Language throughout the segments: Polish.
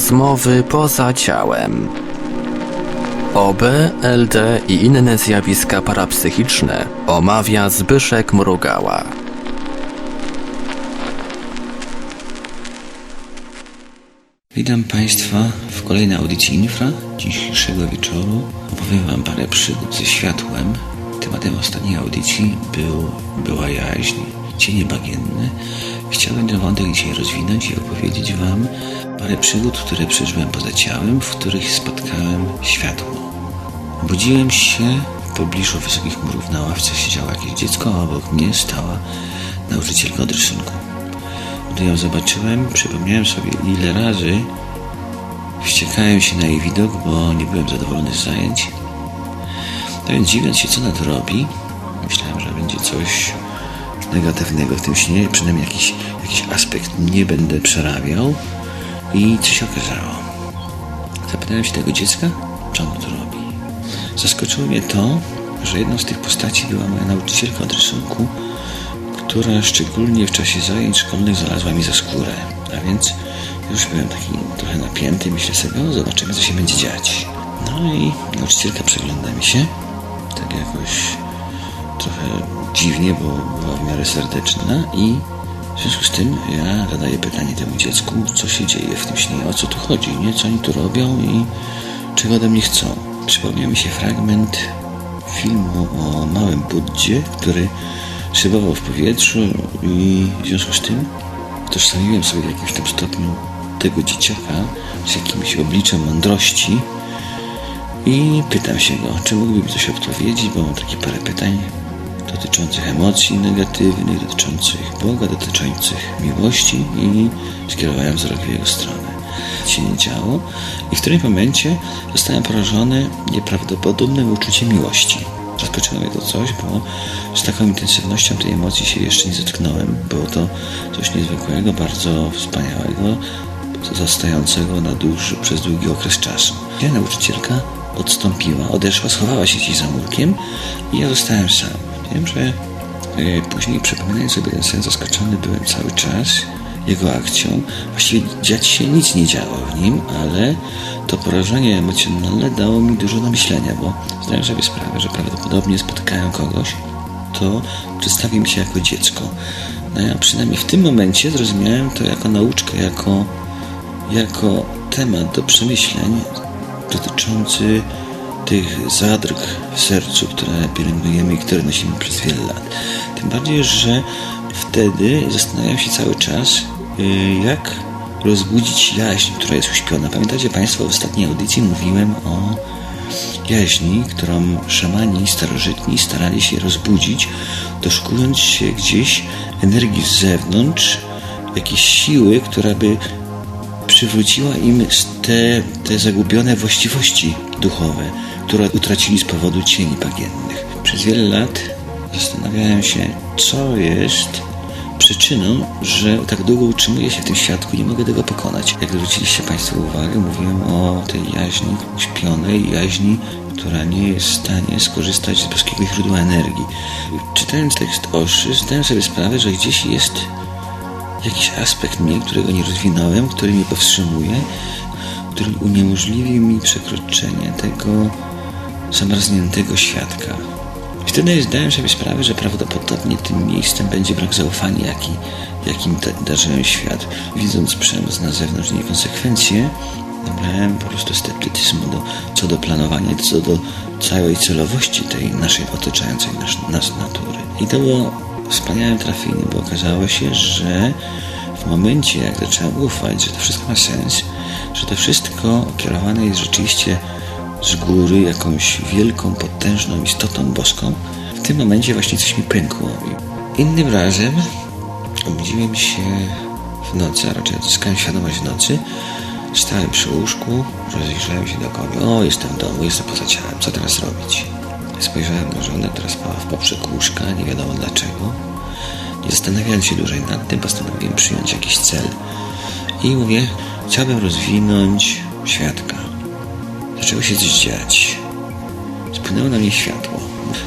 Rozmowy poza ciałem. OB, LD i inne zjawiska parapsychiczne omawia Zbyszek Mrugała. Witam Państwa w kolejnej audycji Infra. Dzisiejszego wieczoru opowiem Wam parę przygód ze światłem. Tematem ostatniej audycji był, była jaźń, cienie bagienne. Chciałbym ten wątek dzisiaj rozwinąć i opowiedzieć Wam parę przygód, które przeżyłem poza ciałem, w których spotkałem światło. Budziłem się w pobliżu wysokich murów. Na ławce siedziało jakieś dziecko, a obok mnie stała nauczycielka od rysunku. Gdy ją zobaczyłem, przypomniałem sobie, ile razy wściekałem się na jej widok, bo nie byłem zadowolony z zajęć. No więc dziwiąc się, co ona tu robi, myślałem, że będzie coś negatywnego w tym śnie, przynajmniej jakiś, jakiś aspekt nie będę przerabiał. I co się okazało? Zapytałem się tego dziecka, ono tu robi. Zaskoczyło mnie to, że jedną z tych postaci była moja nauczycielka od rysunku, która szczególnie w czasie zajęć szkolnych znalazła mi za skórę. A więc już byłem taki trochę napięty, myślę sobie, o zobaczymy co się będzie dziać. No i nauczycielka przegląda mi się, tak jakoś trochę dziwnie, bo była w miarę serdeczna i w związku z tym ja zadaję pytanie temu dziecku, co się dzieje w tym śnie, o co tu chodzi, nie? co oni tu robią i czego ode mnie chcą. Przypomniał mi się fragment filmu o małym Buddzie, który szybował w powietrzu i w związku z tym utożsamiłem sobie w jakimś tam stopniu tego dzieciaka z jakimś obliczem mądrości i pytam się go, czy mógłby mi coś odpowiedzieć, bo mam takie parę pytań dotyczących emocji negatywnych, dotyczących Boga, dotyczących miłości i skierowałem wzrok w jego stronę. Się nie działo i w którymś momencie zostałem porażony nieprawdopodobnym uczuciem miłości. Zaskoczyło mnie to coś, bo z taką intensywnością tej emocji się jeszcze nie zetknąłem. Było to coś niezwykłego, bardzo wspaniałego, zostającego na dłuższy, przez długi okres czasu. Ja nauczycielka odstąpiła, odeszła, schowała się gdzieś za murkiem i ja zostałem sam. Wiem, że e, później przypominając sobie ten sen zaskoczony byłem cały czas jego akcją. Właściwie dziać się nic nie działo w nim, ale to porażenie emocjonalne dało mi dużo do myślenia, bo zdałem sobie sprawę, że prawdopodobnie spotykałem kogoś, kto przedstawił mi się jako dziecko. No ja przynajmniej w tym momencie zrozumiałem to jako nauczkę, jako, jako temat do przemyśleń dotyczący tych zadrg w sercu, które pielęgnujemy i które nosimy przez wiele lat. Tym bardziej, że wtedy zastanawiam się cały czas, y, jak rozbudzić jaźń, która jest uśpiona. Pamiętacie Państwo, w ostatniej audycji mówiłem o jaźni, którą szamani starożytni starali się rozbudzić, doszukując się gdzieś energii z zewnątrz, jakiejś siły, która by przywróciła im te, te zagubione właściwości duchowe, które utracili z powodu cieni bagiennych. Przez wiele lat zastanawiałem się, co jest przyczyną, że tak długo utrzymuję się w tym świadku, nie mogę tego pokonać. Jak zwróciliście Państwo uwagę, mówiłem o tej jaźni uśpionej, jaźni, która nie jest w stanie skorzystać z boskiego źródła energii. Czytając tekst Oszy, zdałem sobie sprawę, że gdzieś jest jakiś aspekt mnie, którego nie rozwinąłem, który mnie powstrzymuje, który uniemożliwi mi przekroczenie tego zamarzniętego świadka. Wtedy zdałem sobie sprawę, że prawdopodobnie tym miejscem będzie brak zaufania, jaki, jakim darzyłem świat. Widząc przemoc na zewnątrz i niekonsekwencje, nabrałem po prostu sceptycyzmu do, co do planowania, co do całej celowości tej naszej otaczającej nas, nas natury. I to było wspaniałym trafieniem, bo okazało się, że w momencie, jak zacząłem ufać, że to wszystko ma sens, że to wszystko kierowane jest rzeczywiście z góry jakąś wielką, potężną istotą boską, w tym momencie właśnie coś mi pękło. Innym razem obudziłem się w nocy, a raczej odzyskałem świadomość w nocy. Stałem przy łóżku, rozejrzałem się dookoła. O, jestem w domu, jestem poza ciałem, co teraz robić? Spojrzałem na żonę, która spała w poprzek łóżka, nie wiadomo dlaczego. Nie zastanawiając się dłużej nad tym, postanowiłem przyjąć jakiś cel. I mówię, chciałbym rozwinąć świadka. Zaczęło się coś dziać. Spłynęło na mnie światło.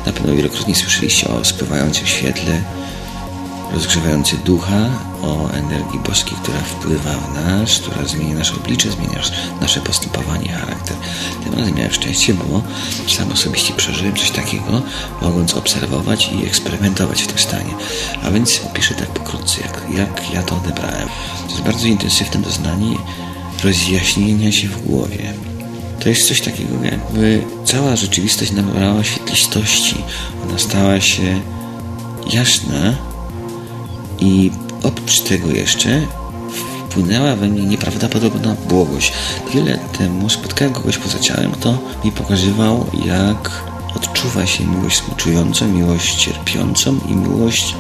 Na pewno wielokrotnie słyszeliście o spływającym świetle, rozgrzewający ducha, o energii boskiej, która wpływa w nas, która zmienia nasze oblicze, zmienia nasze postępowanie, charakter. Tym razem miałem szczęście, bo sam osobiście przeżyłem coś takiego, mogąc obserwować i eksperymentować w tym stanie. A więc opiszę tak pokrótce, jak, jak ja to odebrałem. To jest bardzo intensywne doznanie rozjaśnienia się w głowie. To jest coś takiego, jakby cała rzeczywistość nabrała świetlistości. Ona stała się jasna i oprócz tego jeszcze wpłynęła we mnie nieprawdopodobna błogość. Wiele temu spotkałem kogoś poza ciałem, kto mi pokazywał, jak odczuwa się miłość współczującą, miłość cierpiącą i miłość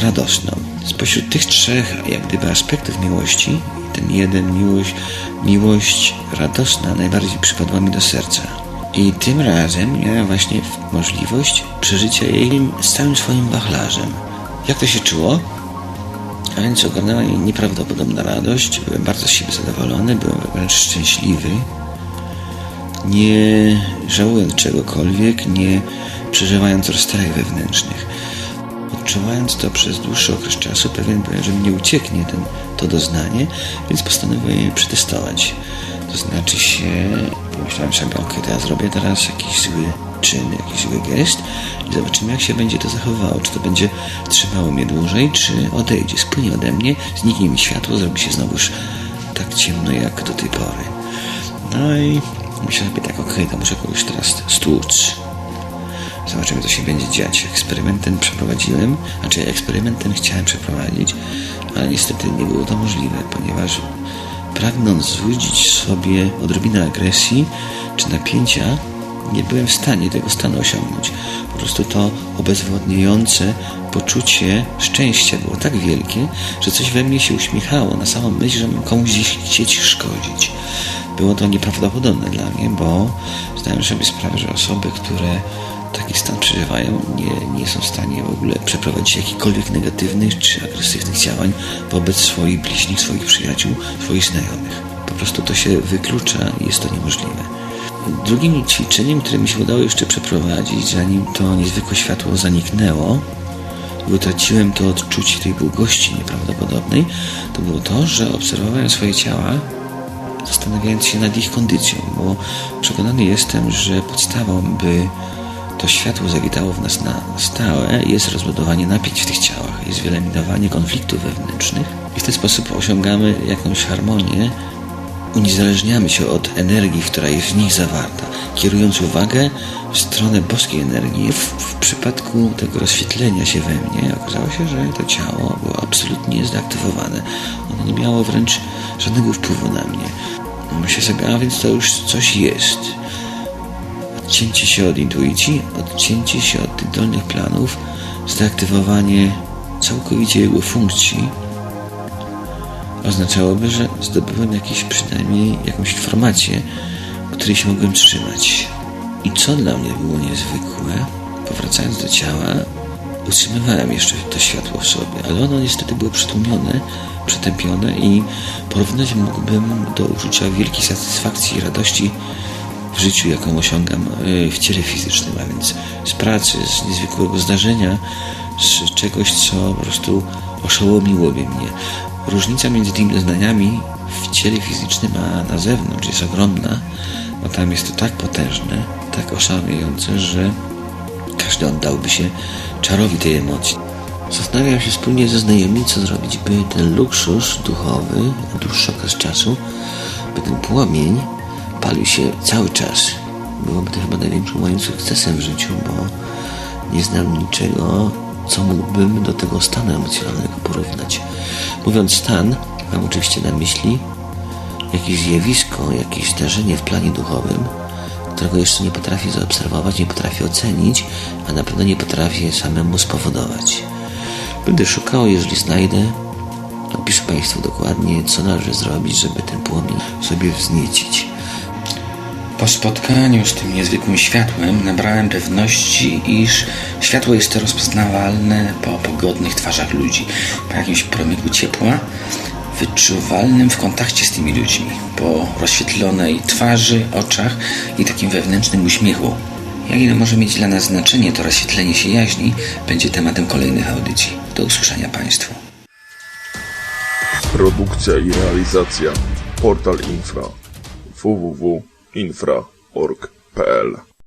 radosną. Spośród tych trzech, jak gdyby, aspektów miłości, ten jeden miłość, miłość radosna najbardziej przypadła mi do serca. I tym razem miałem właśnie możliwość przeżycia jej z całym swoim wachlarzem. Jak to się czuło? A więc ogarnęła mnie nieprawdopodobna radość, byłem bardzo z siebie zadowolony, byłem wręcz szczęśliwy. Nie żałując czegokolwiek, nie przeżywając rozterek wewnętrznych. Odczuwając to przez dłuższy okres czasu, pewien byłem, że mnie ucieknie ten, to doznanie, więc postanowiłem je przetestować. To znaczy się, pomyślałem sobie, ok, to ja zrobię teraz jakiś zły czyn, jakiś zły gest i zobaczymy, jak się będzie to zachowywało. Czy to będzie trzymało mnie dłużej, czy odejdzie, spłynie ode mnie, zniknie mi światło, zrobi się znowuż tak ciemno jak do tej pory. No i myślałem sobie tak, ok, to muszę kogoś teraz stłuc. Zobaczymy, co się będzie dziać. Eksperymentem przeprowadziłem, znaczy eksperymentem chciałem przeprowadzić, ale niestety nie było to możliwe, ponieważ pragnąc złudzić sobie odrobinę agresji czy napięcia, nie byłem w stanie tego stanu osiągnąć. Po prostu to obezwładniające poczucie szczęścia było tak wielkie, że coś we mnie się uśmiechało na samą myśl, że mam komuś gdzieś chcieć szkodzić. Było to nieprawdopodobne dla mnie, bo zdałem sobie sprawę, że osoby, które taki stan przeżywają, nie, nie są w stanie w ogóle przeprowadzić jakichkolwiek negatywnych czy agresywnych działań wobec swoich bliźnich, swoich przyjaciół, swoich znajomych. Po prostu to się wyklucza i jest to niemożliwe. Drugim ćwiczeniem, które mi się udało jeszcze przeprowadzić, zanim to niezwykłe światło zaniknęło, utraciłem to odczucie tej długości nieprawdopodobnej, to było to, że obserwowałem swoje ciała, zastanawiając się nad ich kondycją, bo przekonany jestem, że podstawą, by to światło zawitało w nas na stałe, jest rozbudowanie napięć w tych ciałach, jest wyeliminowanie konfliktów wewnętrznych i w ten sposób osiągamy jakąś harmonię, uniezależniamy się od energii, która jest w nich zawarta, kierując uwagę w stronę boskiej energii. W, w przypadku tego rozświetlenia się we mnie okazało się, że to ciało było absolutnie zdeaktywowane. Ono nie miało wręcz żadnego wpływu na mnie. Myślę sobie, a więc to już coś jest odcięcie się od intuicji, odcięcie się od tych dolnych planów, zdeaktywowanie całkowicie jego funkcji oznaczałoby, że zdobyłem jakieś przynajmniej jakąś informację, której się mogłem trzymać. I co dla mnie było niezwykłe, powracając do ciała, utrzymywałem jeszcze to światło w sobie, ale ono niestety było przytłumione, przytępione i porównać mógłbym do uczucia wielkiej satysfakcji i radości w życiu, jaką osiągam y, w ciele fizycznym, a więc z pracy, z niezwykłego zdarzenia, z czegoś, co po prostu oszołomiłoby mnie. Różnica między tymi doznaniami w ciele fizycznym, a na zewnątrz jest ogromna, bo tam jest to tak potężne, tak oszałamiające, że każdy oddałby się czarowi tej emocji. Zastanawiam się wspólnie ze znajomymi, co zrobić, by ten luksus duchowy na dłuższy okres czasu, by ten płomień palił się cały czas. Byłoby to chyba największym moim sukcesem w życiu, bo nie znam niczego, co mógłbym do tego stanu emocjonalnego porównać. Mówiąc stan, mam oczywiście na myśli jakieś zjawisko, jakieś zdarzenie w planie duchowym, którego jeszcze nie potrafię zaobserwować, nie potrafię ocenić, a na pewno nie potrafię samemu spowodować. Będę szukał, jeżeli znajdę, opiszę Państwu dokładnie, co należy zrobić, żeby ten płomień sobie wzniecić. Po spotkaniu z tym niezwykłym światłem nabrałem pewności, iż światło jest rozpoznawalne po pogodnych twarzach ludzi, po jakimś promyku ciepła, wyczuwalnym w kontakcie z tymi ludźmi, po rozświetlonej twarzy, oczach i takim wewnętrznym uśmiechu. Jak ile może mieć dla nas znaczenie to rozświetlenie się jaźni, będzie tematem kolejnych audycji. Do usłyszenia Państwu. Produkcja i realizacja Portal Infra www.infra.org.pl